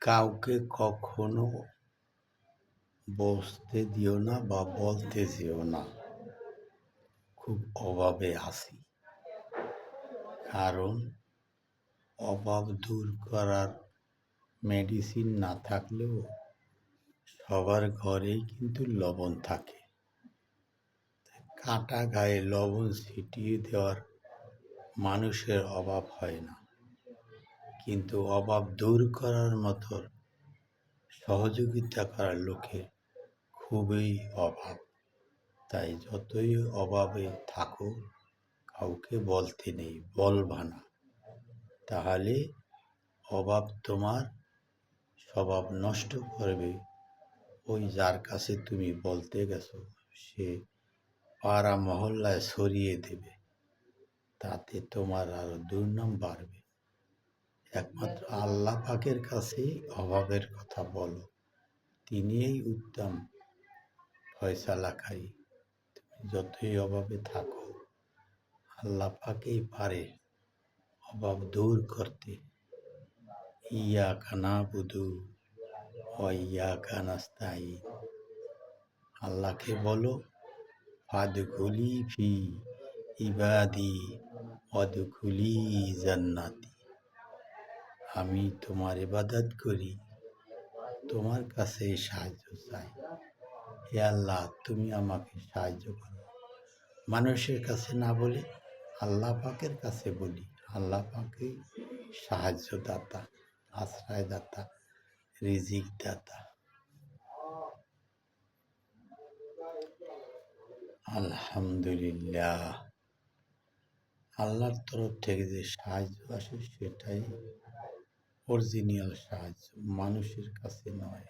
কাউকে কখনো বসতে দিও না বা বলতে যেও না। খুব অভাবে আছি। কারণ অভাব দূর করার মেডিসিন না থাকলেও সবার ঘরেই কিন্তু লবণ থাকে। কাটা গায়ে লবণ ছিটিয়ে দেওয়ার মানুষের অভাব হয় না। কিন্তু অভাব দূর করার মতো সহযোগিতা করার লোকের খুবই অভাব। তাই যতই অভাবে থাকো কাউকে বলতে নেই, বলবা না। তাহলে অভাব তোমার স্বভাব নষ্ট করবে। ওই যার কাছে তুমি বলতে গেছো, সে পাড়া মহল্লায় সরিয়ে দেবে। তাতে তোমার আরও দুর্নাম বাড়বে। একমাত্র আল্লাহ পাকের কাছে অভাবের কথা বলো। তিনিই উত্তম ফয়সালাকারী তুমি যতই অভাবে থাকো, আল্লাহ পাকেই পারে অভাব দূর করতে। ইয়া কানা বুধু ইয়া কানাস্তাই আল্লাহকে বলো ফাদুকুলি ফি ইবাদি অদুকুলি জান্নাতি। আমি তোমার ইবাদত করি, তোমার কাছে সাহায্য চাই। হে আল্লাহ, তুমি আমাকে সাহায্য করো। মানুষের কাছে না বলে, আল্লাহ পাকের কাছে বলি। আল্লাহ পাকে সাহায্যদাতা, আশ্রয়দাতা রিজিক দাতা আলহামদুলিল্লাহ। আল্লাহর তরফ থেকে যে সাহায্য আসে, সেটাই অরিজিনাল সাহায্য মানুষের কাছে নয়